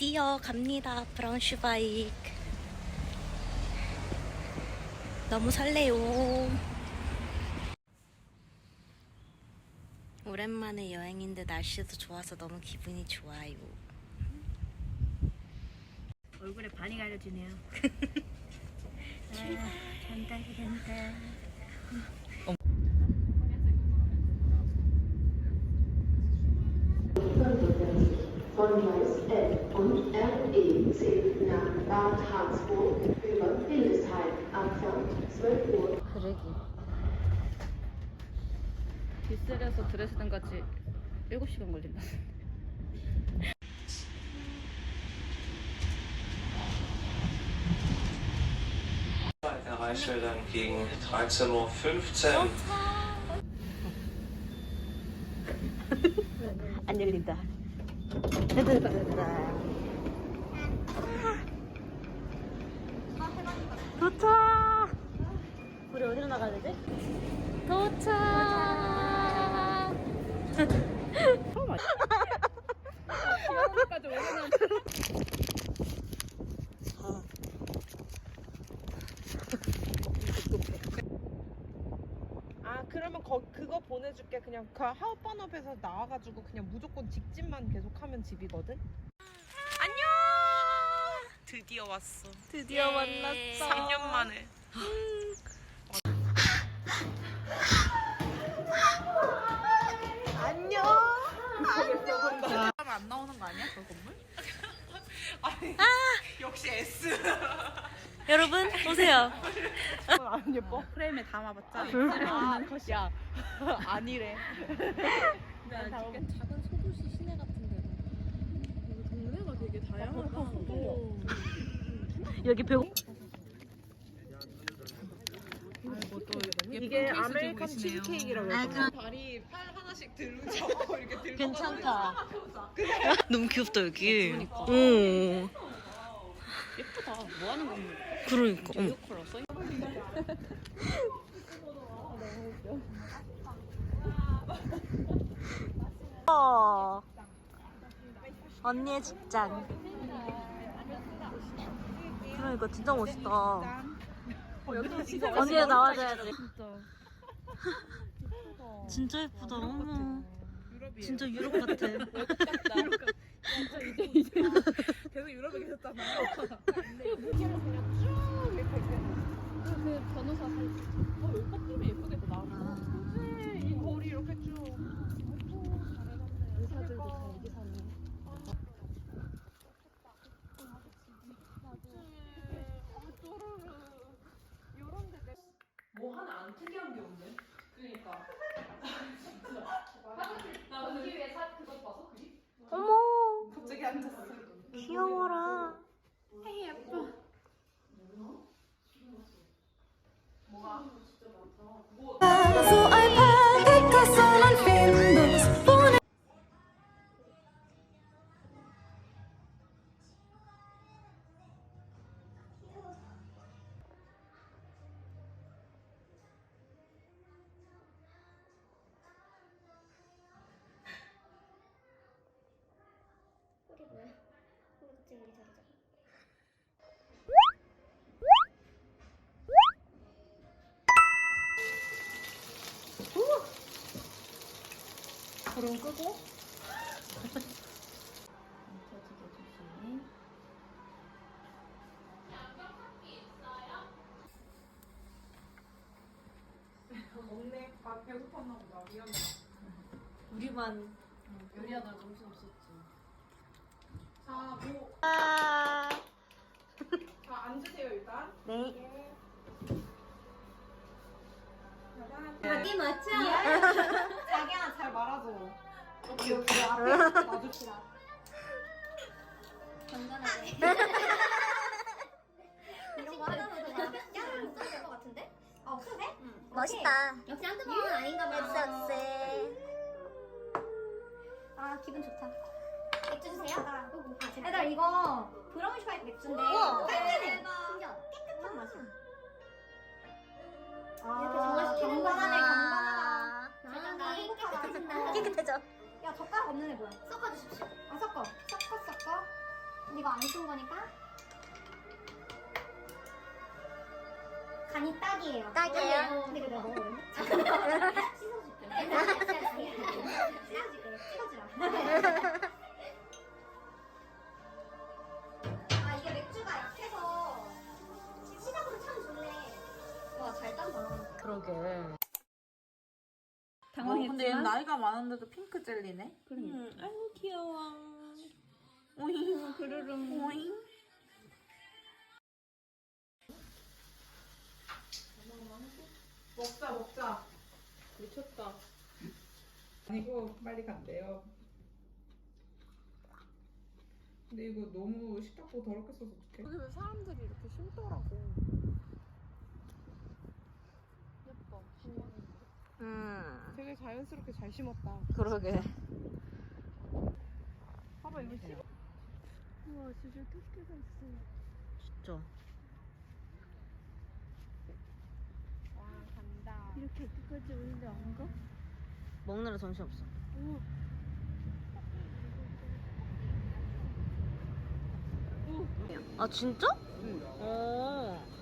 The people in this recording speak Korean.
드디어 갑니다. 브라운슈바이크. 너무 설레요. 오랜만에 여행인데 날씨도 좋아서 너무 기분이 좋아요. 얼굴에 반이 가려지네요. 아, 간다 간다. 그러기. 빗슬에서 드레스덴까지 7시간 걸린다. Erreiche dann gegen 13.15 Uhr. 안 열린다. 도착! 우리 어디로 나가야 되지? 도착! 까지 오면 아 그러면 거, 그거 보내줄게 그냥 그 하우번업에서 나와가지고 그냥 무조건 직진만 계속하면 집이거든 드디어 왔어 드디어 만났어. 3년 만에 안녕 안녕 안 나오는 거 아니야 저 건물? 아니 역시 S 여러분, 오세요. 안 예뻐? 프레임에 담아봤자. 아 컷이야 아니래 작은 소도시 시내 같은 데다. 이거 동네가 되게 다양하다. 여기 배우. 이게 아메리칸 치즈케이크라고 아, 해서 발이 팔 하나씩 들고 이렇게 들고 괜찮다. 너무 귀엽다, 여기. 그러니까. 오. 예쁘다. 뭐 하는 건물? 그러니까. 써 어. 언니의 직장. 그러니까 진짜 멋있다. 언니가 나와줘야지. 진짜 예쁘다. 어머. 진짜 유럽 같아. 계속 유럽에 계셨잖아 그 변호사 살 어, 여기 꽃들이 예쁘게 또 나오나 그치 이 거리 이렇게 쭉 의사들도 다 여기 사는. 뭐 하나 안 특이한 게 없네. 그러니까. 어머. 갑자기 앉았어. 귀여워라. 불은 끄고. 먹네 아 배고팠나 보다 미안해 우리만. 요리하다 정신 없었지. 자뭐 아. 자, 앉으세요 일단 네. 자기 맞죠? 자기야 잘 말아줘 여기 여기 앞에 놔줍시다 건강하게. 이런 거 하나만 더 봐. 야를 못 써도 될것 같은데? 아, 없어도 돼? 응. 멋있다. 역시 한두 번은 아닌가 봐. 엑스엑스. 아, 기분 좋다. 맥주 주세요. 아, 얘들아, 이거 브라운 슈가이크 맥주인데 우와. 깔끔해. 신기하다. 깨끗한 맛이야. 이렇게 정말 경건하네, 경건하다. 나 행복하다. 깨끗해져. 야, 젓가락 없는 애 뭐야? 섞어 주십시오. 아, 섞어. 섞어, 섞어. 근데 이거 안쓴 거니까 간이 딱이에요. 딱이에요? 근데 이거 내가? 잠깐만 씻어줄게. 씻어줄게. 찍어주라. 아 이게 맥주가 약해서 시작으로 참 좋네. 와잘 딴다. 그러게. 근데 얘는 나이가 많은데도 핑크 젤리네. 그러니까. 음, 아이고 귀여워. 오잉 그르릉 오잉. 먹자 먹자. 미쳤다. 아니고 빨리 간대요. 근데 이거 너무 식탁보 더럽게 써서 어떡해? 근데 왜 사람들이 이렇게 심더라고. 예뻐. 신기한데. 음. 되게 자연스럽게 잘 심었다. 그러게. 봐봐 이거 심. 우와 진짜 토끼가 있어. 진짜. 와 간다. 이렇게 끝까지 오는데 안 가? 먹느라 정신 없어. 아 진짜? 응. 어.